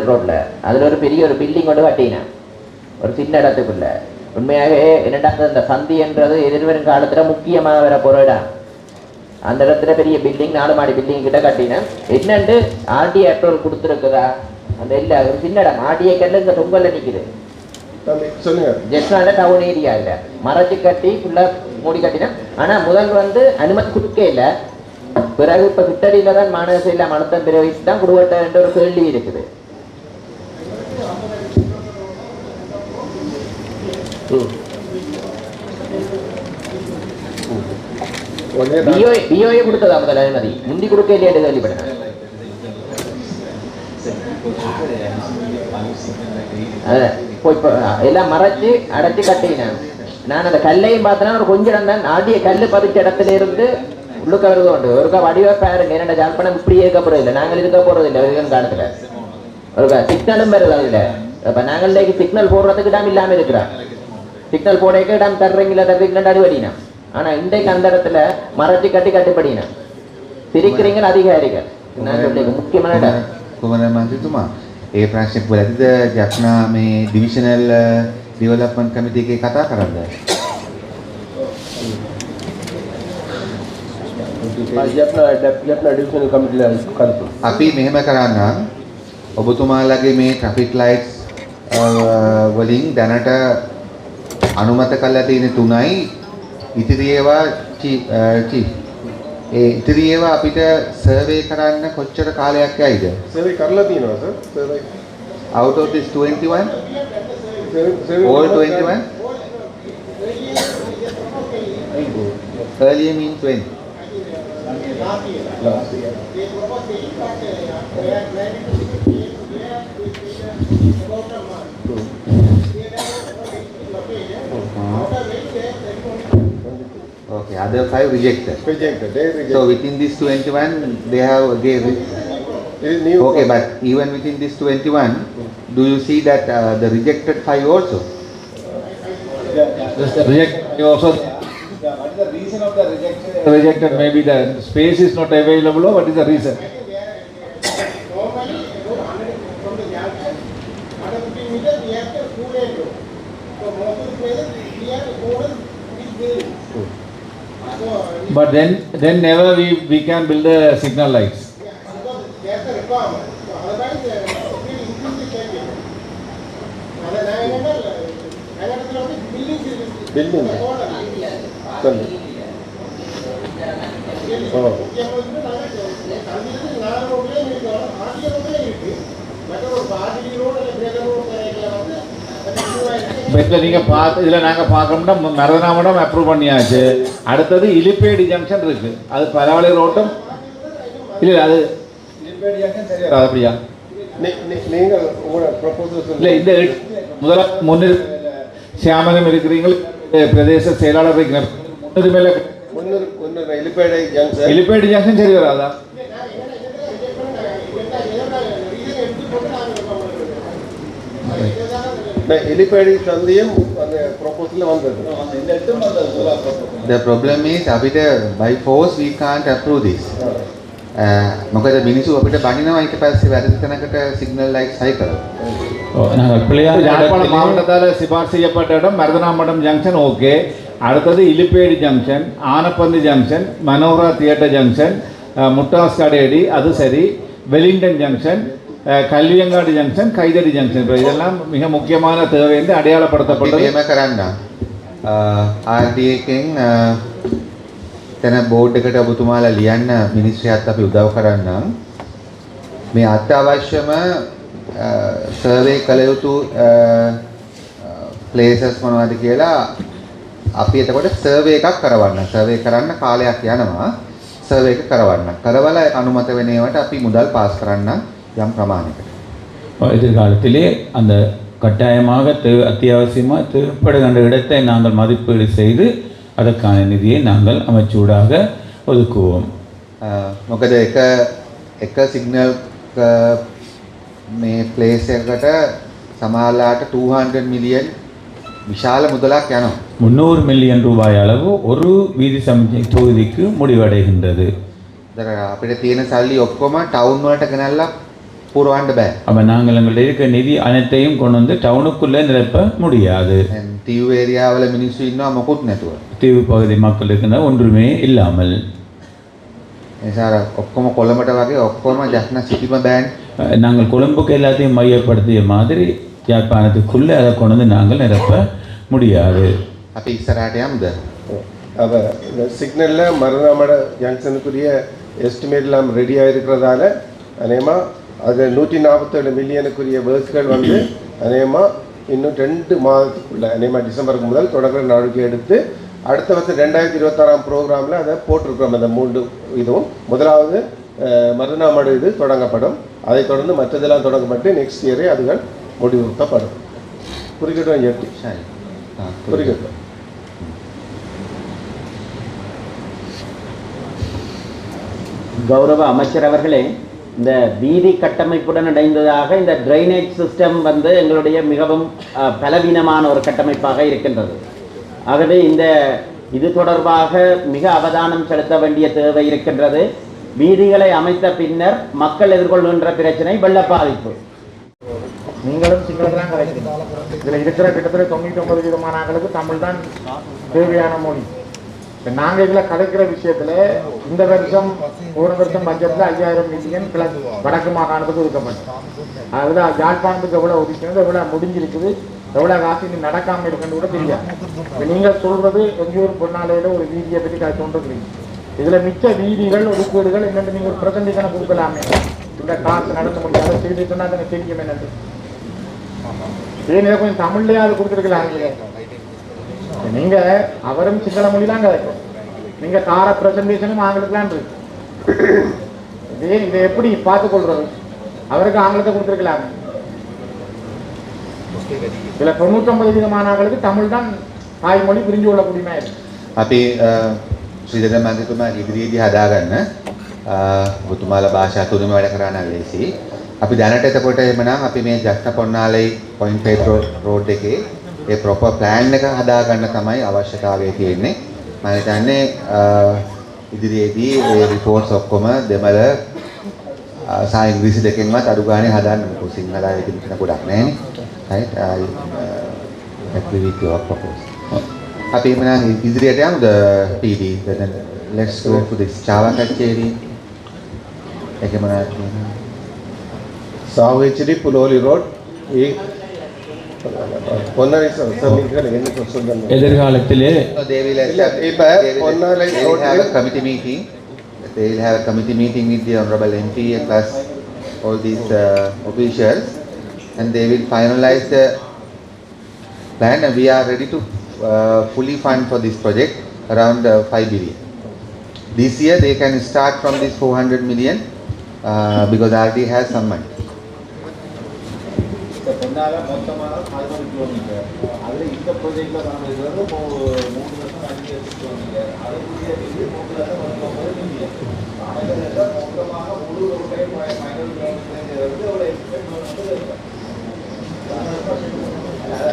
ரோட்ல. அதுல ஒரு பெரிய ஒரு பில்டிங் கொண்டு கட்டினேன் ஒரு சின்ன இடத்துக்குள்ள. உண்மையாகவே என்னடா இந்த சந்தி என்றது எதிர்வரும் காலத்துல முக்கியமாக வர இடம் அந்த இடத்துல பெரிய பில்டிங் நாலு மாடி பில்டிங் கிட்ட கட்டினேன் என்னண்டு? ஆர்டி அப்ரூவல் கொடுத்துருக்குதா? அந்த இல்ல ஒரு சின்ன இடம். ஆர்டிஏ கல்லு இந்த தம்பி சொல்லுங்க. ஜெஸ்டாண்ட டவுன் ஏரியா இல்ல. மறைச்சு கட்டி ஃபுல்லா மூடி கட்டினேன் ஆனா முதல் வந்து அனுமதி கொடுக்கே இல்ல. பிறகு இப்ப கிட்டடியில தான் மாநகர இல்ல மனத்தம் பிறகு தான் என்ற ஒரு கேள்வி இருக்குது. பிஓஏ கொடுத்ததா முதல் அனுமதி முந்தி கொடுக்க இல்லையா கேள்விப்பட்டேன் அதான். இப்போ இப்போ எல்லாம் மறைச்சு அடைச்சு கட்டினேன் நான் அந்த கல்லையும் பார்த்தேன்னா ஒரு கொஞ்சம் இடம் தான் ஆடிய கல்லு பதிச்ச இடத்துல இருந்து உள்ளுக்க வருது உண்டு ஒருக்கா வடிவா பாருங்க என்னோட ஜாழ்ப்பாணம் இப்படி இருக்க போறது இல்லை நாங்கள் இருக்க போறது இல்லை வெறும் காலத்துல ஒருக்கா சிக்னலும் வருது அதுல இப்ப நாங்கள் சிக்னல் போடுறதுக்கு இடம் இல்லாம இருக்கிறோம் சிக்னல் போடக்க இடம் தர்றீங்களா தர்றீங்களா அடிபடினா ஆனா இன்றைக்கு அந்த இடத்துல மறைச்சு கட்டி கட்டுப்படினா சிரிக்கிறீங்க அதிகாரிகள் நான் சொல்லிருக்கேன் முக்கியமான இடம் කුමර මන්ත්‍රතුමා ඒ ප්‍රශ්නයක් වලද ජක්නා මේ ඩිවිෂනල් ඩිවලප්මන්ට් කමිටි එකේ කතා කරන්න. ජප්නා ජප්නා ඩිවිෂනල් කමිටිලා කල්පු අපි මෙහෙම කරන්නම් ඔබතුමාලගේ මේ ට්‍රෆික් ලයිට්ස් වලින් දැනට අනුමත කරලා තියෙන තුනයි. ඉතිරි ඒවා ඒ ඉතිරි ඒවා අපිට සර්වේ කරන්න කොච්චර කාලයක් යයිද? සර්වේ කරලා තියෙනවා sir survey out of this 21 survey all 21 earlier means when okay other five rejected rejected they rejected so within this 21 they have again re- new okay but even within this 21 do you see that uh, the rejected five also Reject, you also. What is the reason of the rejection? Rejected, maybe the space is not available, or what is the reason? But then, then never we, we can build a signal lights. yeah, because there's a requirement. Otherwise, uh, we increase the the buildings இப்போ இதில் நீங்கள் பார்த்து இதில் நாங்கள் பார்க்கணும்னா மரதனாமடம் approve பண்ணியாச்சு. அடுத்தது இலிப்பேடி junction இருக்கு. அது பரவலை ரோட்டும். இல்லை அது இலிப்பேடி ஜங்ஷன் சரி அப்படியா? நீங்கள் உங்களோட ப்ரொபோசல்ஸ் இல்லை இந்த முதல்ல முன்னிரு சியாமலம் இருக்கிறீங்கள் பிரதேச செயலாளர் இருக்கிற முன்னுரிமையில் முன்னூறு எலிப்பேடை ஜங்ஷன் இலிப்பேடி ஜங்ஷன் சரி வராதா? எலிப்பேடை சந்தையும் அந்த ப்ரொபோசலில் வந்தது the problem is අපිට by force we can't approve this Uh, මොකද මිනිස්සු අපිට බනිනවා ඊට පස්සේ වැරදි තැනකට සිග්නල් ලයිට්ස් හයි කරලා நாங்கள் பிள்ளையார் யாழ்ப்பாணம் இடத்திலே- மாவட்டத்தால் சிபார்சு செய்யப்பட்ட இடம் மருதனாமடம் ஜங்ஷன் ஓகே அடுத்தது Ilippedi junction Anaipanthi junction Manohara theatre junction அஹ், முட்டாஸ் கடையடி அது சரி வெலிங்டன் ஜங்ஷன் அஹ், கல்வியங்காடு ஜங்ஷன் கைதடி ஜங்ஷன் இப்போ இதெல்லாம் மிக முக்கியமான தேவை என்று අපි அடையாளப்படுத்தப்பட்டது මෙහෙම කරන්න RDA එකෙන් uh, තැන බෝඩ් එකට ඔබතුමාලා ලියන්න මිනිස්ත්‍රියත් අපි උදව් කරන්නම් මේ අත්‍යවශ්‍යම සර්වේ කළ යුතු ප්ලේසස් මොනවද කියලා අපි එතකොට සර්වේ එකක් කරවන්න සර්වේ කරන්න කාලයක් යනවා සර්වේ එක කරවන්න කරවලා අනුමත වෙන ඒවාට අපි මුදල් පාස් කරන්න යම් ප්‍රමාණයකට எதிர்காலத்திலே அந்த கட்டாயமாக தேவை அத்தியாவசியமாக தேவைப்படுகின்ற இடத்தை நாங்கள் மதிப்பீடு செய்து அதற்கான நிதியை நாங்கள் அமைச்சூடாக ஒதுக்குவோம் අ, මොකද එක එක සිග්නල් මේ ප්ලේස් එකකට සමහරලාට 200 මිලියන් විශාල මුදලක් යනවා. முந்நூறு மில்லியன் ரூபாய் அளவு ஒரு வீதி சமிஞ்சை தொகுதிக்கு முடிவடைகின்றது දර අපිට තියෙන සල්ලි ඔක්කොම ටවුන් වලට ගෙනල්ලා போற ஆண்டபே அப்ப நாங்கள் எங்கள்கிட்ட இருக்க நிதி அனைத்தையும் கொண்டு வந்து டவுனுக்குள்ளே நிரப்ப முடியாது. தீவு ஏரியாவில் மினிஸ்ட்ரி இன்னும் மக்கள் நெட்வொர்க் தீவு பகுதி மக்களுக்குன்னா ஒன்றுமே இல்லாமல். சார் ஒக்கம கொலம்பட்ட வகை ஒக்கம ஜாஸ்னா சிட்டிமா பேன். நாங்கள் கொழும்புக்கு எல்லாத்தையும் மையப்படுத்திய மாதிரி யாழ்ப்பாணத்துக்குள்ளே அதை கொண்டு வந்து நாங்கள் நிரப்ப முடியாது. அப்போ இசராட்டியாம் இந்த அப்போ இந்த சிக்னலில் மருதாமட ஜங்ஷனுக்குரிய எஸ்டிமேட்லாம் ரெடியாக இருக்கிறதால அநேகமாக அது நூற்றி நாற்பத்தேழு மில்லியனுக்குரிய வேர்ஸ்கள் வந்து அநேகமாக இன்னும் ரெண்டு மாதத்துக்குள்ள அநேகமாக டிசம்பருக்கு முதல் தொடங்குற நடவடிக்கை எடுத்து அடுத்த வருஷம் ரெண்டாயிரத்தி இருபத்தாறாம் ப்ரோக்ராமில் அதை போட்டிருக்கிறோம் அந்த மூன்று இதுவும். முதலாவது மருதநாமடு இது தொடங்கப்படும். அதைத் தொடர்ந்து மற்றதெல்லாம் தொடங்கப்பட்டு நெக்ஸ்ட் இயரே அதுகள் முடிவுறுத்தப்படும். குறிக்கட்டும் எப்படி குறிக்கட்டும் கௌரவ அமைச்சர் அவர்களே இந்த வீதி கட்டமைப்புடன் இணைந்ததாக இந்த ட்ரைனேஜ் சிஸ்டம் வந்து எங்களுடைய மிகவும் பலவீனமான ஒரு கட்டமைப்பாக இருக்கின்றது. ஆகவே இந்த இது தொடர்பாக மிக அவதானம் செலுத்த வேண்டிய தேவை இருக்கின்றது. வீதிகளை அமைத்த பின்னர் மக்கள் எதிர்கொள்கின்ற பிரச்சனை வெள்ள பாதிப்பு நீங்களும் சிங்களம் தான் இதில் இருக்கிற கிட்டத்தட்ட தொண்ணூற்றி ஒன்பது விதமான ஆட்களுக்கு தமிழ் தான் தேவையான மொழி. நாங்கள் இதில் கலைக்கிற விஷயத்தில் இந்த வருஷம் ஒரு வருஷம் பட்ஜெட்டில் ஐயாயிரம் மில்லியன் கிழக்கு வடக்கு மாகாணத்துக்கு ஒதுக்கப்பட்டோம் அதுதான் யாழ்ப்பாணத்துக்கு எவ்வளோ ஒதுக்கினது எவ்வளோ முடிஞ்சிருக்குது எவ்வளோ காசு இன்னும் நடக்காமல் இருக்குன்னு கூட தெரியாது. இப்போ நீங்கள் சொல்கிறது ஒரு பொன்னாலையில் ஒரு வீதியை பற்றி கதை சொல்கிறீங்க இதில் மிச்ச வீதிகள் ஒதுக்கீடுகள் என்னென்று நீங்கள் ஒரு பிரசண்டிக்கனை கொடுக்கலாமே. இந்த காசு நடத்த முடியாத செய்தி சொன்னால் தானே தெரியும் என்னது ஏன் இதை கொஞ்சம் தமிழ்லயாவது கொடுத்துருக்கலாம்? நீங்க அவரும் சிங்கள மொழி தான் கிடைக்கும் நீங்க கார பிரசன்டேஷனும் ஆங்கிலத்துலாம் இருக்கு இதே இதை எப்படி பார்த்து கொள்றது அவருக்கு ஆங்கிலத்தை கொடுத்துருக்கலாம் இதுல தொண்ணூத்தொன்பது விதமானவர்களுக்கு தமிழ் தான் தாய்மொழி புரிஞ்சு கொள்ள முடியுமா இருக்கு අපි ශ්‍රීදර මන්ත්‍රතුමා ඉදිරියේදී හදාගන්න අ, ඔබතුමාලා භාෂා තුනම වැඩ කරන්න ලේසි. අපි දැනට එතකොට එමනම් අපි මේ ජක්න පොන්නාලයි පොයින්ට් පේට් රෝඩ් එකේ ඒ ප්‍රොපර් ප්ලෑන් එක හදාගන්න තමයි අවශ්‍යතාවය තියෙන්නේ. මම හිතන්නේ ඉදිරියේදී ඒ රිපෝර්ට්ස් ඔක්කොම දෙමළ සහ ඉංග්‍රීසි දෙකෙන්වත් අඩු ගානේ හදාන්න මොකද සිංහල ඒකෙ පිටන ගොඩක් නැහැනේ. right? i uh, agree with your proposal අපි එමනම් ඉදිරියට යමුද PD then let's go to this Java කච්චේරි. එකමනා සාවේචරි පුලෝලි රෝඩ් ඒ எதிர்காலத்திலே No, they will இல்ல, establish- இப்ப they will- Ponnalai they will have a ரோட்ல- committee meeting they will have a committee meeting with the honorable MP plus all these uh, officials and they will finalize the plan and we are ready to uh, fully fund for this project around uh, 5 billion this year they can start from this 400 million uh, because RD has some money Ponnalai மொத்தமாக பதினோரு kilometre அதில் இந்த ப்ரொஜெக்டில் ப்ராஜெக்டில் காண்பிக்கிறது மூணு லட்சம் அஞ்சு லட்சம் கிலோமீட்டர் அதுக்குரிய இது மூணு லட்சம் பத்தொம்பது மில்லியன் ஆனால் மொத்தமாக முழு ரோட்டையும் பதினோரு கிலோமீட்டருங்கிறது வந்து அவ்வளோ எக்ஸ்பெக்ட்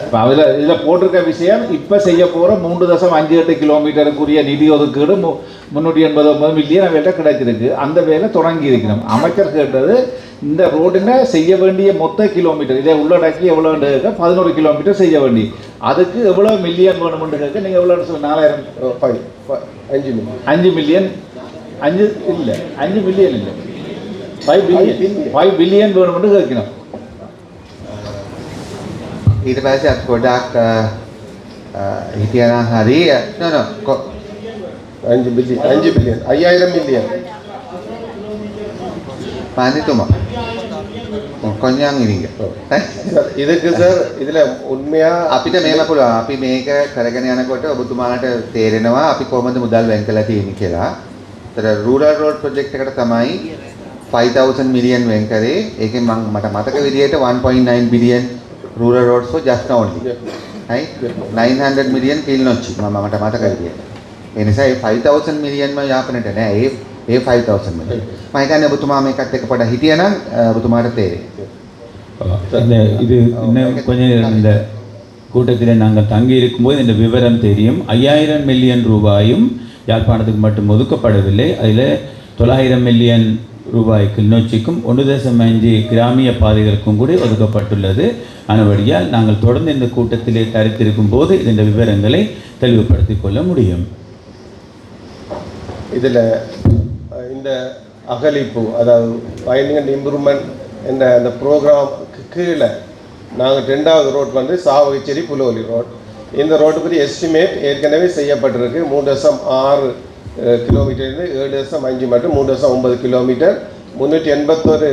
இப்போ அதில் இதில் போட்டிருக்க விஷயம் இப்போ செய்ய போகிற மூன்று தசம் அஞ்சு எட்டு கிலோமீட்டருக்குரிய நிதி ஒதுக்கீடு மு முந்நூற்றி எண்பது ஒன்பது மில்லியன் அவர்கிட்ட கிடைச்சிருக்கு அந்த வேலை தொடங்கி இருக்கணும் அமைச்சர் கேட்டது இந்த ரோடுன செய்ய வேண்டிய மொத்த கிலோமீட்டர் இதை உள்ளடக்கி எவ்வளோ கேட்க பதினோரு கிலோமீட்டர் செய்ய வேண்டி அதுக்கு எவ்வளோ மில்லியன் வேணும்னு கேட்க நீங்கள் எவ்வளோ சொல்லி நாலாயிரம் ஃபைவ் அஞ்சு மில்லியன் அஞ்சு மில்லியன் அஞ்சு இல்லை அஞ்சு மில்லியன் இல்லை ஃபைவ் பில்லியன் ஃபைவ் பில்லியன் வேணும்னு கேட்கணும் ඊට පස්සේ අත් ගොඩක් හිටියනම් හරි no no කො- அஞ்சு பில்லியன் அஞ்சு பில்லியன் ஐயாயிரம் மில்லியன் පාන්තිතුමා කොන්්ඥන් ඉරිග சார், இதுக்கு சார் இதுல உண்மையா අපිට මේම පුළුවන් අපි මේක කරගෙන යනකොට ඔබතුමාට තේරෙනවා අපි කොහොමද මුදල් වෙන් කළා තියෙන්නේ කියලා. ඒතර රූරල් රෝඩ් ප්‍රොජෙක්ට් එකට තමයි 5000 මිලියන් වෙන් කරේ. ඒකෙන් මම මට මතක විදිහට 1.9 billion rural roads for just only. right 900 million Kilinochchi මම මට මතක විදිහට. ඒ නිසා ඒ 5000 මිලියන්ම යාපනට නෑ. ඒ ඒ 5000 මිලියන්. මම හිතන්නේ ඔබතුමා මේකත් එක්ක පොඩ්ඩක් හිටියනම් අ, ඔබතුමාට තේරෙයි. இந்த இது இன்னும் கொஞ்சம் இந்த கூட்டத்தில் நாங்கள் தங்கி இருக்கும்போது இந்த விவரம் தெரியும் ஐயாயிரம் மில்லியன் ரூபாயும் யாழ்ப்பாணத்துக்கு மட்டும் ஒதுக்கப்படவில்லை அதில் தொள்ளாயிரம் மில்லியன் ரூபாய் கிளிநொச்சிக்கும் ஒன்று தசம் அஞ்சு கிராமிய பாதைகளுக்கும் கூட ஒதுக்கப்பட்டுள்ளது ஆனபடியால் நாங்கள் தொடர்ந்து இந்த கூட்டத்திலே தரித்திருக்கும் போது இந்த விவரங்களை தெளிவுபடுத்திக் கொள்ள முடியும் இதில் இந்த அகலிப்பு அதாவது ஃபைண்டிங் அண்ட் இம்ப்ரூவ்மெண்ட் என்ற அந்த ப்ரோக்ராமுக்கு கீழே நாங்கள் ரெண்டாவது ரோட் வந்து சாவகச்சேரி புலோலி ரோட் இந்த ரோட்டுக்குரிய எஸ்டிமேட் ஏற்கனவே செய்யப்பட்டிருக்கு. மூணு தசம் ஆறு கிலோமீட்டர்லேருந்து ஏழு தசம் அஞ்சு மட்டும் மூணு தசம் ஒன்பது கிலோமீட்டர் முந்நூற்றி எண்பத்தொரு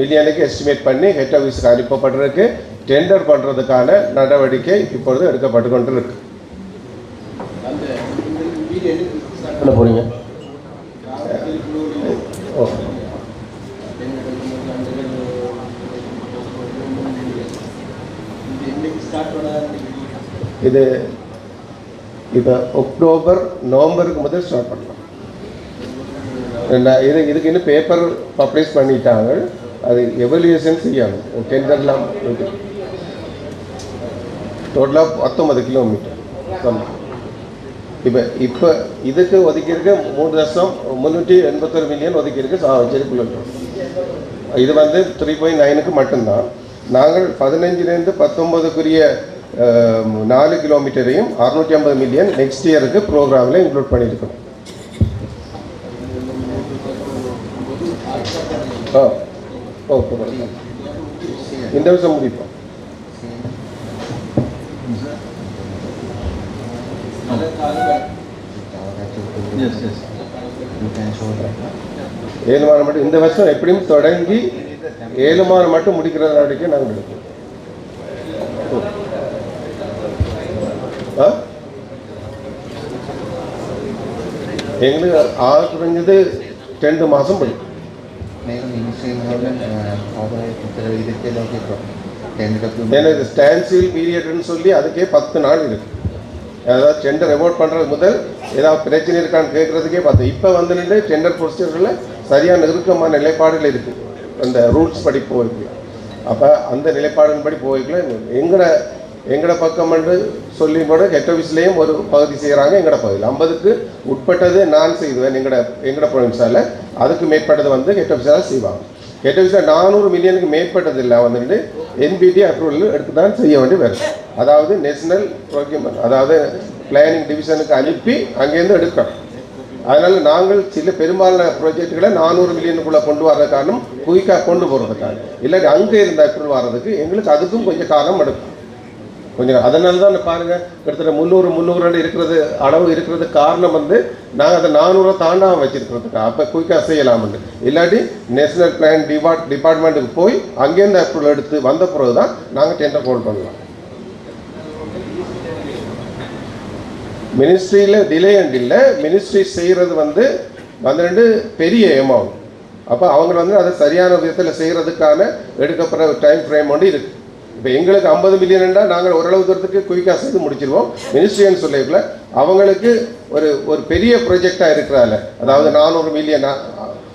மில்லியனுக்கு எஸ்டிமேட் பண்ணி ஹெட் ஆஃபீஸுக்கு அனுப்பப்பட்டிருக்கு. டெண்டர் பண்ணுறதுக்கான நடவடிக்கை இப்பொழுது எடுக்கப்பட்டு கொண்டு இருக்கு போகிறீங்க ஓ. இது இப்போ அக்டோபர் நவம்பருக்கு முதல் ஸ்டார்ட் பண்ணலாம். இது இதுக்கு இன்னும் பேப்பர் பப்ளிஷ் பண்ணிட்டாங்க. அது எவல்யூஷன் செய்யணும். டெண்டர்லாம் டோட்டலாக பத்தொன்பது கிலோமீட்டர் சொன்னோம் இப்போ இப்போ இதுக்கு ஒதுக்கியிருக்க மூணு லட்சம் முந்நூற்றி எண்பத்தொரு மில்லியன் ஒதுக்கியிருக்கு சாவச்சேரி இது வந்து த்ரீ பாயிண்ட் நைனுக்கு மட்டும்தான். நாங்கள் பதினஞ்சுலேருந்து பத்தொம்பதுக்குரிய நாலு கிலோமீட்டரையும் அறுநூற்றி ஐம்பது மில்லியன் நெக்ஸ்ட் இயருக்கு ப்ரோக்ராமில் இன்க்ளூட் பண்ணியிருக்கோம் ஆ ஓகே இந்த வருஷம் முடிப்போம். எஸ் எஸ் ஏழுமானம் மட்டும் இந்த வருஷம் எப்படியும் தொடங்கி ஏழுமானம் மட்டும் முடிக்கிற நடவடிக்கை நாங்கள் எடுப்போம். எங்களுக்கு ஆக குறைஞ்சது ரெண்டு மாதம் படிக்கும் எனக்கு ஸ்டான்சில் பீரியட்னு சொல்லி அதுக்கே பத்து நாள் இருக்குது அதாவது டெண்டர் அவார்ட் பண்ணுறது முதல் ஏதாவது பிரச்சனை இருக்கான்னு கேட்குறதுக்கே பார்த்தோம் இப்போ வந்து நின்று டெண்டர் ப்ரொசீஜரில் சரியான நெருக்கமான நிலைப்பாடுகள் இருக்குது அந்த ரூல்ஸ் படி போய்க்கல அப்போ அந்த நிலைப்பாடின் படி போய்க்கல எங்கட எங்கட பக்கம் என்று சொல்லி கூட ஹெட் ஆஃபீஸ்லேயும் ஒரு பகுதி செய்கிறாங்க எங்கட பகுதியில். ஐம்பதுக்கு உட்பட்டது நான் செய்வேன் எங்கட எங்கட ப்ரொவின்ஸால் அதுக்கு மேற்பட்டது வந்து ஹெட் ஆஃபீஸால் செய்வாங்க. ஹெட் ஆஃபீஸில் நானூறு மில்லியனுக்கு மேற்பட்டது இல்லை வந்துட்டு என்பிடி அப்ரூவல் எடுத்து தான் செய்ய வேண்டி வரும் அதாவது நேஷனல் ப்ரோக்யூமெண்ட் அதாவது பிளானிங் டிவிஷனுக்கு அனுப்பி அங்கேருந்து எடுக்கணும். அதனால் நாங்கள் சில பெரும்பாலான ப்ராஜெக்டுகளை நானூறு மில்லியனுக்குள்ளே கொண்டு வர காரணம் குயிக்காக கொண்டு போகிறதுக்காக இல்லாட்டி அங்கே இருந்த அப்ரூவல் வர்றதுக்கு எங்களுக்கு அதுக்கும் கொஞ்சம் காலம் எடுக்கும். கொஞ்சம் அதனால தான் பாருங்கள் கிட்டத்தட்ட முந்நூறு முந்நூறு இருக்கிறது அளவு இருக்கிறது காரணம் வந்து நாங்கள் அதை நானூறு தாண்டாமல் வச்சிருக்கிறதுக்கு அப்போ குயிக்காக செய்யலாம்னு. இல்லாட்டி நேஷனல் பிளான் டிபார்ட் டிபார்ட்மெண்ட்டுக்கு போய் அங்கேருந்து அப்ரூவல் எடுத்து வந்த பிறகு தான் நாங்கள் டெண்டர் ஹோல்ட் பண்ணலாம். மினிஸ்ட்ரியில் டிலே அண்ட் இல்லை மினிஸ்ட்ரி செய்கிறது வந்து பன்னிரெண்டு பெரிய அமௌண்ட் அப்போ அவங்க வந்து அதை சரியான விதத்தில் செய்கிறதுக்கான எடுக்கப்படுற டைம் ஃப்ரேம் ஒன்று இருக்குது இப்போ எங்களுக்கு ஐம்பது மில்லியன்டா நாங்கள் ஓரளவு தூரத்துக்கு குயிக்காக செய்து முடிச்சிருவோம் மினிஸ்ட்ரின்னு சொல்லக்குள்ள அவங்களுக்கு ஒரு ஒரு பெரிய ப்ரொஜெக்டாக இருக்கிறால அதாவது நானூறு மில்லியன்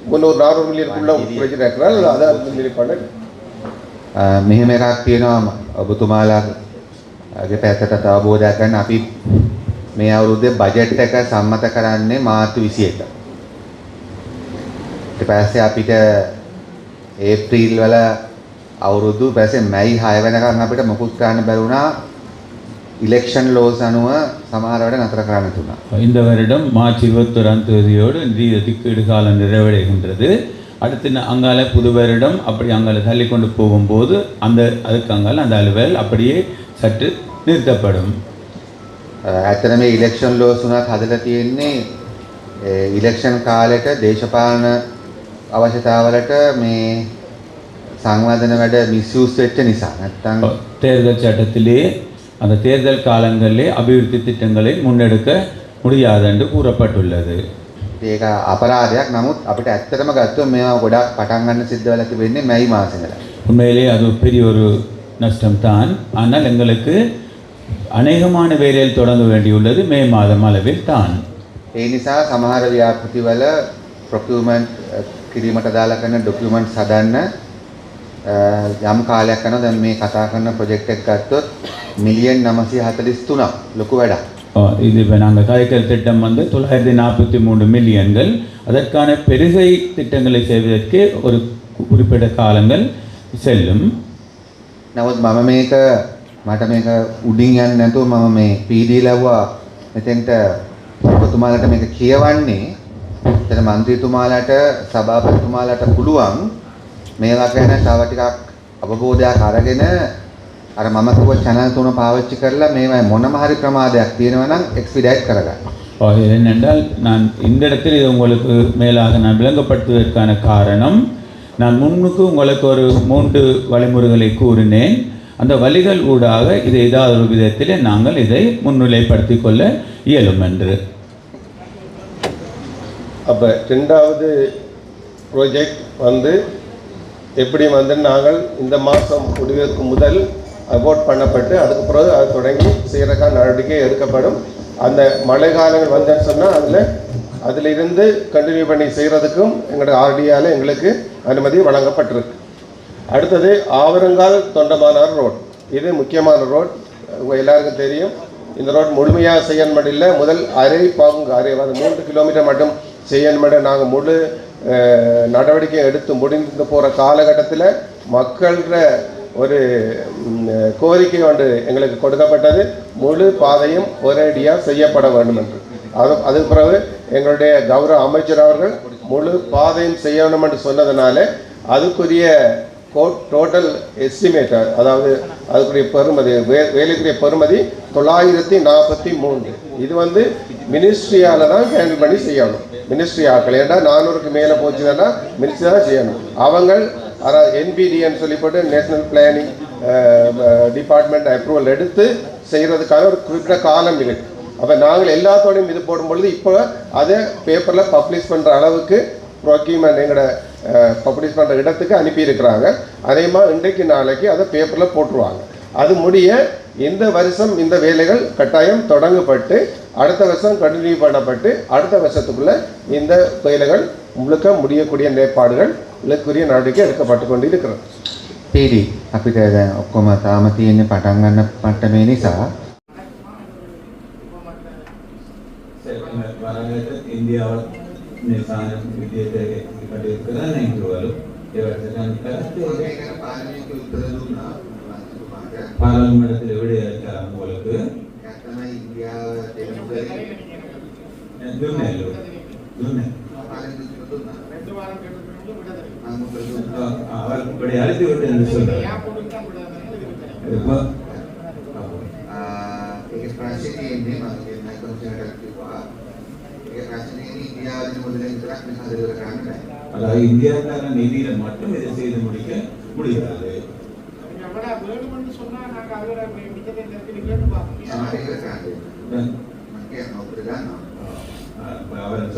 முந்நூறு நானூறு மில்லியனுக்குள்ள ப்ரொஜெக்ட் இருக்கிறால அதை மில்லியன் பண்ண මෙහෙම එකක් තියෙනවා ඔබතුමාලාගේ පැත්තට අවබෝධයක් ගන්න අපි මේ අවුරුද්දේ බජට් එක සම්මත කරන්නේ මාර්තු 21. ඊට පස්සේ අපිට ඒප්‍රීල් වල අවුරුදු පස්සේ මැයි 6 වෙනකන් අපිට මොකුත් කරන්න බැරි වුණා ඉලෙක්ෂන් ලෝස් අනුව සමහර වැඩ නතර කරන්න තුනා. இந்த வருடம் மார்ச் இருபத்தொராம் தேதியோடு நிதி ஒதுக்கீடு காலம் நிறைவடைகின்றது அடுத்து ந- அங்கால புது வருடம் அப்படி அங்கால தள்ளி கொண்டு போகும்போது அந்த அதுக்கு அங்கால அந்த அலுவல் அப்படியே சற்று நிறுத்தப்படும் ඇත්තට මේ ඉලෙක්ෂන් ලෝස් උනත් හදලා තියෙන්නේ ඉලෙක්ෂන් කාලෙට දේශපාලන අවශ්‍යතාවලට මේ සංවර්ධන වැඩ මිස්යූස් වෙච්ච නිසා නැත්තම් தேர்தல் சட்டத்திலே அந்த தேர்தல் காலங்களிலே அபிவிருத்தி திட்டங்களை முன்னெடுக்க முடியாது என்று கூறப்பட்டுள்ளது ඒක අපරාධයක් නමුත් අපිට ඇත්තටම ගත්තොත් මේවා ගොඩක් පටන් ගන්න සිද්ධ වෙලා තිබෙන්නේ මැයි මාසෙ ඉඳලා. உண்மையிலே அது பெரிய ஒரு நஷ்டம்தான் ஆனால் எங்களுக்கு அநேகமான வேலையில் தொடங்க வேண்டியுள்ளது மே மாதம் அளவில் தான் ඒ නිසා සමහර ව්‍යාපෘතිවල procurement අ, කිරීමට දාලා කරන documents හදන්න අ, යම් කාලයක් යනවා දැන් මේ කතා කරන project එක ගත්තොත් මිලියන් 943ක් ලොකු වැඩක්. ஆ, இது இப்போ நாங்கள் கதைக்கிற திட்டம் வந்து தொள்ளாயிரத்தி நாற்பத்தி மூணு மில்லியன்கள் அதற்கான பெருகை திட்டங்களை செய்வதற்கு ஒரு குறிப்பிட்ட காலங்கள் செல்லும் නවත් මම මේක මට මේක උඩින් යන්න නැතුව මම මේ PD ලැබුවා මෙතෙන්ට ඔබතුමාලට මේක කියවන්නේ එතන මන්ත්‍රීතුමාලට සභාපතිතුමාලට පුළුවන් මේවා ගැන තව ටිකක් අවබෝධයක් අරගෙන අර මම කිව්ව channel තුන පාවිච්චි කරලා මේවා මොනම හරි ප්‍රමාදයක් තියෙනවා නම් expedite කරගන්න. ஆ, ஏனென்றால் நான் இந்த இடத்தில் இது உங்களுக்கு மேலாக நான் விளங்கப்படுத்துவதற்கான காரணம் நான் முன்னுக்கு உங்களுக்கு ஒரு மூன்று வழிமுறைகளை கூறினேன் அந்த வழிகள் ஊடாக இதை ஏதாவது ஒரு விதத்தில் நாங்கள் இதை முன்னிலைப்படுத்திக் கொள்ள இயலும் என்று அப்போ ரெண்டாவது ப்ராஜெக்ட் வந்து எப்படி வந்து நாங்கள் இந்த மாதம் முடிவிற்கு முதல் அபோர்ட் பண்ணப்பட்டு அதுக்கு பிறகு அது தொடங்கி சீரக நடவடிக்கை எடுக்கப்படும். அந்த மழை காலங்கள் வந்தேன்னு சொன்னால் அதில் அதிலிருந்து கண்டினியூ பண்ணி செய்கிறதுக்கும் எங்களோட ஆர்டியால் எங்களுக்கு அனுமதி வழங்கப்பட்டிருக்கு. அடுத்தது ஆவரங்கால் தொண்டமானார் ரோட். இது முக்கியமான ரோட். எல்லாருக்கும் தெரியும். இந்த ரோட் முழுமையாக செய்யணும் இல்லை முதல் அரை பங்கு அரை மூன்று கிலோமீட்டர் மட்டும் செய்யணும் நாங்கள் முழு நடவடிக்கை எடுத்து முடிந்து போகிற காலகட்டத்தில் மக்கள்கிற ஒரு கோரிக்கை ஒன்று எங்களுக்கு கொடுக்கப்பட்டது. முழு பாதையும் ஒரேடியாக செய்யப்பட வேண்டும் என்று அது அதுக்கு பிறகு எங்களுடைய கௌரவ அமைச்சர் அவர்கள் முழு பாதையும் செய்யணும் என்று சொன்னதுனால அதுக்குரிய டோட்டல் எஸ்டிமேட் அதாவது அதுக்குரிய பெறுமதி வே வேலைக்குரிய பெறுமதி தொள்ளாயிரத்தி நாற்பத்தி மூன்று. இது வந்து மினிஸ்ட்ரியால் தான் ஹேண்டில் பண்ணி செய்யணும். மினிஸ்ட்ரி ஆக்கள் ஏன்னா நானூறுக்கு மேலே போச்சுன்னா மினிஸ்ட்ரி தான் செய்யணும். அவங்க அதாவது என்பிடின்னு சொல்லிப்பட்டு நேஷனல் பிளானிங் டிபார்ட்மெண்ட் அப்ரூவல் எடுத்து செய்கிறதுக்கான ஒரு குறிப்பிட்ட காலம் இருக்கு. அப்போ நாங்கள் எல்லாத்தோடையும் இது போடும்பொழுது இப்போ அதை பேப்பரில் பப்ளிஷ் பண்ணுற அளவுக்கு ப்ரொக்யூமெண்ட் எங்களோட பப்ளிஷ் பண்ணுற இடத்துக்கு அனுப்பியிருக்கிறாங்க. அதேமாக இன்றைக்கு நாளைக்கு அதை பேப்பரில் போட்டுருவாங்க. அது முடிய இந்த வருஷம் இந்த வேலைகள் கட்டாயம் தொடங்கப்பட்டு அடுத்த வருஷம் கண்டினியூ பண்ணப்பட்டு அடுத்த வருஷத்துக்குள்ள இந்த வேலைகள் முழுக்க முடியக்கூடிய நிலைப்பாடுகள் இலக்குரிய நடவடிக்கை எடுக்கப்பட்டு கொண்டு இருக்கிறது PD අපිට දැන් ඔක්කොම තාම තියෙන්නේ පටන් ගන්න මට්ටමේ නිසා ඉන්දියාව මේ සාන විදියට කටයුතු කරන්න හිතුවලු ඒ වැඩසටහන් කරත් පාර්ලිමේන්තුවේ பாராளுமன்றத்தில் எவ்வளவு இருக்கார் உங்களுக்கு அவர் இப்படி அழுத்தி விட்டு என்று சொல்றார் ಪ್ರಶ್ನೆಯಲ್ಲಿ இந்தியாவுக்கான நிதியில மட்டும் இதை செய்து முடிக்க முடியாது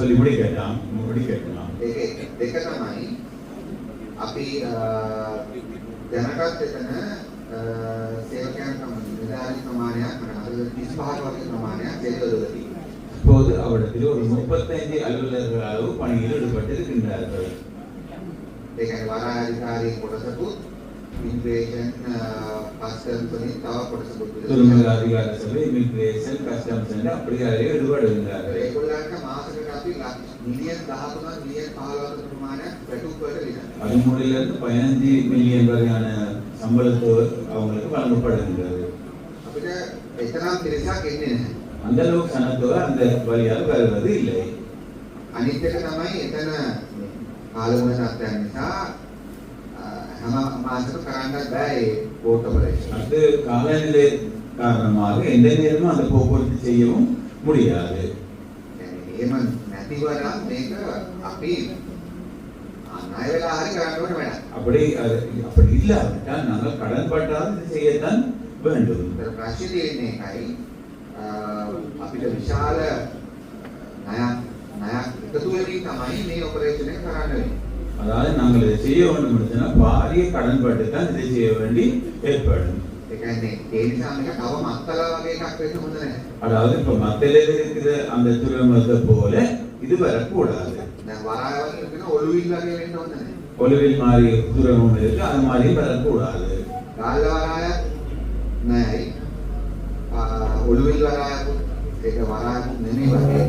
சொல்லி முடிக்கலாம் முடிக்கலாம் ඒකේ දෙක තමයි අපි අ, දැනටත් එතන අ, සේවකයන් සමග නිලධාරි ප්‍රමාණයක් මට මතකද 35 වගේ ප්‍රමාණයක් දෙවිවල තියෙනවා. இப்போது அவரிடத்தில் ஒரு முப்பத்தைந்து அலுவலர்கள் அளவு பணியில் ஈடுபட்டிருக்கின்றார்கள் తొమ్మిది అధికార సభ ఇమిగ్రేషన్ కస్టమ్స్ అండి అప్పటికి అదే ఎదుగుబడి ఉంది பதிமூணுலேருந்து பதினஞ்சு மில்லியன் வரையான சம்பளத்து அவங்களுக்கு வழங்கப்படுகின்றது. அந்த அளவுக்கு சனத்தொகை அந்த வழியாக வருவது இல்லை. அனைத்து நம்ம எத்தனை සත්‍යයන් නිසා අ, හැම මාසෙක කරන්නත් බෑ ඒ බෝට් ඔපරේෂන්. அது காலநிலை காரணமாக எந்த நேரமும் அந்த போக்குவரத்து செய்யவும் முடியாது එහෙම නැතිව නම් මේක අපි ණය වෙලා හරි කරන්න ඕනේ වැඩක්. அப்படி அது அப்படி இல்லாவிட்டால் நாங்கள் கடன்பட்டால் இது செய்யத்தான் வேண்டும் ඒතර ප්‍රශ්නේ තියෙන්නේ ඒකයි අ, අපිට විශාල ණයක් ණයක් එකතු වෙමින් තමයි මේ ඔපරේෂන් එක කරන්න වෙන්නේ. அதாவது நாங்கள் இதை செய்ய வேண்டும் என்றுனா பாரிய கடன்பட்டு தான் இதை செய்ய வேண்டி ஏற்படும். அதாவது இப்ப மத்தில இருக்கிற அந்த துறைமுகத்தை போல இது வரக்கூடாது. ஒலுவில் மாறி துறைமுகம் இருக்கு அது மாதிரி வரக்கூடாது. ஒலுவில் வராயும் நினைவாக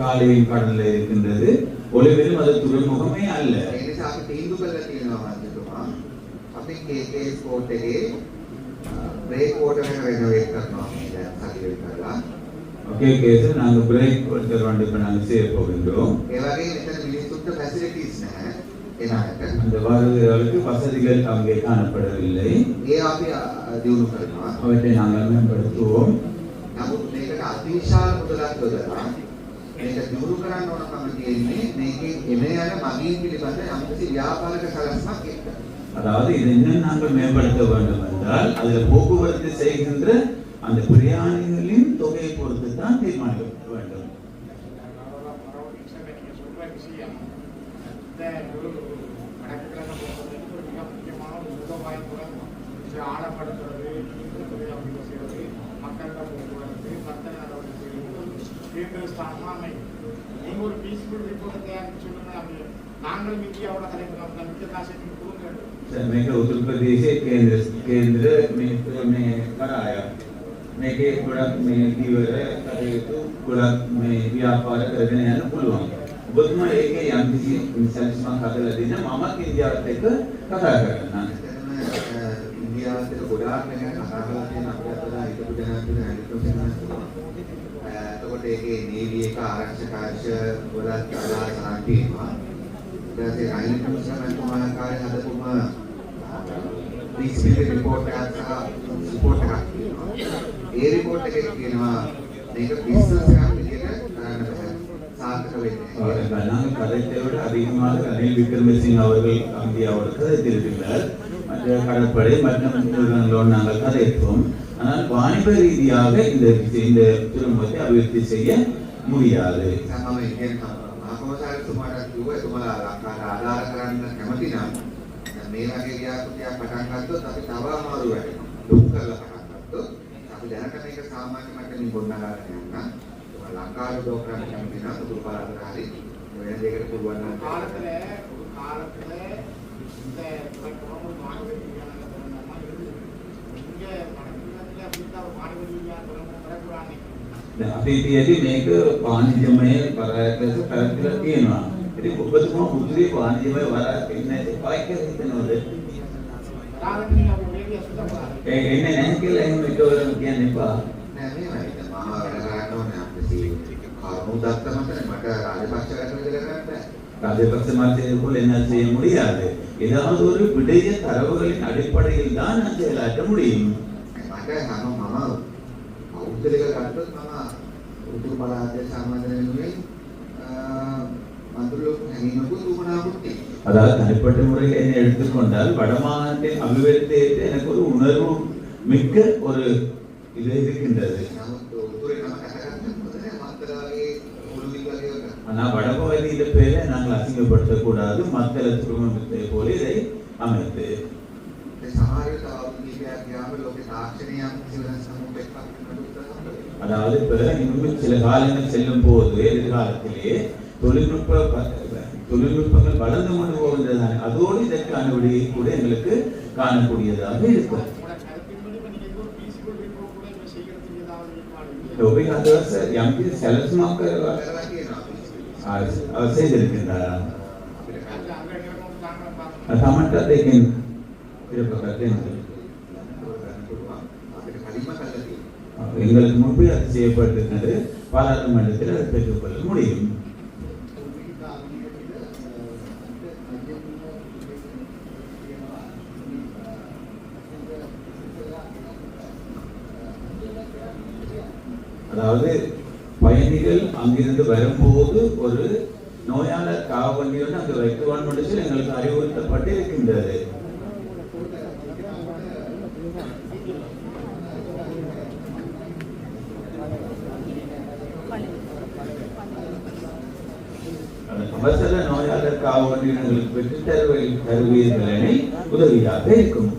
காலையில் கடலில் இருக்கின்றது. ஒளிவிலும் அது துறைமுகமே அல்ல ඒ නිසා අපි තීන්දුව කරලා තියෙනවා මන්ත්‍රතුමා. අපි KKS කෝට් එකේ බ්‍රේක් වෝටර් එක රෙනෝවේට් කරනවා මේ දැන් සතිය විතරලා. ஓகே கேஸ் நாங்க பிரேக் ஒருத்தர் வந்து இப்ப நாங்க செய்ய போகின்றோம் ඒ වගේ මෙතන මිනිස්සුන්ට ෆැසිලිටිස් නැහැ එනකට. அந்த வருகிறவர்களுக்கு வசதிகள் அங்கே காணப்படவில்லை ඒ අපි අ, දියුණු කරනවා. அவற்றை நாங்கள் மேம்படுத்துவோம் නමුත් මේකට අතිවිශාල මුදලක් යොදලා මේක දියුණු කරන්න ඕනකම තියෙන්නේ මේකේ එන යන මගීන් පිළිබඳ යම්කිසි ව්‍යාපාරික සලස්මක් එක්ක. அதாவது இது இன்னும் நாங்கள் மேம்படுத்த வேண்டும் என்றால் அதில் போக்குவரத்து செய்கின்ற அந்த பிரயாணிகளின் தொகையை பொறுத்து தான் தீர்மானிக்கப்பட මේක උතුරු ප්‍රදේශයේ කේන්ද්‍ර කේන්ද්‍ර මේ මේ කරාය මේකේ ගොඩක් මේ දීවර කටයුතු ගොඩක් මේ ව්‍යාපාර කරගෙන යන්න පුළුවන්. ඔබතුමා ඒකේ යම්කිසි සැලසුමක් හදලා දෙන්න. මමත් ඉන්දියාවත් එක්ක කතා කරන්න. ඒකේ නීතියක ආරක්ෂකාංශ ගොඩක් කරලා සාන්ති වෙනවා. ඊට පස්සේ රයිල් කොමිෂන් තුමාකාරය හදපුම ඩීසී රිපෝට් එකක් සහ රිපෝට් එකක් තියෙනවා. ඒ රිපෝට් එකේ කියනවා මේක බිස්නස් එකක් සාර්ථක වෙන්නේ නැහැ. நாங்கள் கதைத்தை விட அதிகமாக ரணில் விக்ரமசிங்க அவர்கள் இந்தியாவோட கதைத்திருக்கிறார் மற்ற கடற்படை மற்ற நிறுவனங்களோடு நாங்கள் கதைத்தோம் ஆனால் வாணிப ரீதியாக இந்த இந்த துறைமுகத்தை அபிவிருத்தி செய்ய முடியாது තමයි කියන්නේ ప్రకారం డోక్రాన్ని కనిపిన దుర్భారాలి వేరే దగ్గర పూర్వాన్ని අපේ ඇති මේක පාණිජමය වරයක් ලෙස පැවැත්වලා තියෙනවා. ඉතින් ඔබතුමා මුද්‍රේ පාණිජමය වරයක් ඉන්නේ නැති පයික හිතනවද? ඒ එන්නේ නැහැ කියලා එහෙම එකවරම කියන්න එපා. නෑ මේ වැඩ මම වැඩ කරුණු දත්තමට මට රාජපක්ෂ රට විදිහට කරන්න බෑ. ராஜபக்ச மாற்றியதுபோல் என்ன செய்ய முடியாது ஏதாவது ஒரு விடைய தரவுகளின் அடிப்படையில் தான் நான் செயலாற்ற முடியும் මට හැම මම පෞද්ගලික ගත්තොත් මම උතුරු පළාතේ සම්බන්ධ වෙනුවෙන් මඳුල්ලොක් හැංගීමකුත් උවමනාවකුත් තියෙනවා. அதாவது தனிப்பட்ட முறையில் என்னை எடுத்துக்கொண்டால் வடமாகாணத்தின் அபிவிருத்தியை எனக்கு ஒரு உணர்வு மிக்க ஒரு இது இருக்கின்றது வடபகுதியில பேரை நாங்கள் அசிங்கப்படுத்தக்கூடாது மத்தில துறைமுகத்தை போல இதை அமைத்து ඒ සමහර විට අවුරුදු කීපයක් ගියාම ලෝකේ තාක්ෂණය යම් කිසි වෙනස් සම්මුඛයක් වෙනකොට උත්තර හම්බෙන්නේ. அதாவது இப்ப இன்னும் சில காலங்கள் செல்லும் போது எதிர்காலத்திலே தொழில்நுட்ப ப- தொழில்நுட்பங்கள் வளர்ந்து கொண்டு போகின்றதான அதோடு இதற்கான விடையை கூட எங்களுக்கு காணக்கூடியதாக இருக்கும் உங்களோட கருத்தின்படி இப்ப நீங்க ஏதோ பீஸ்ஃபுல் ரிப்போர்ட் கூட இப்ப செய்யறதுக்கு ஏதாவது ஏற்பாடு இல்லையா? ඔබේ අදවස යම්කිසි සැලසුමක් කරලා அவர் செய்திருக்கின்றாரா சமட்டத்தை எங்களுக்கு முன்பு அது செய்யப்பட்டிருந்தது. பாராளுமன்றத்தில் அதை பெற்றுக்கொள்ள முடியும். அதாவது பயணிகள் அங்கிருந்து வரும்போது ஒரு நோயாளர் காவண்டி வந்து அங்கு வைக்குவான் என்று எங்களுக்கு அறிவுறுத்தப்பட்டு இருக்கின்றது. அவசர நோயாளர் காவண்டி எங்களுக்கு பெற்று தருவீர்கள் உதவியாக இருக்கும்.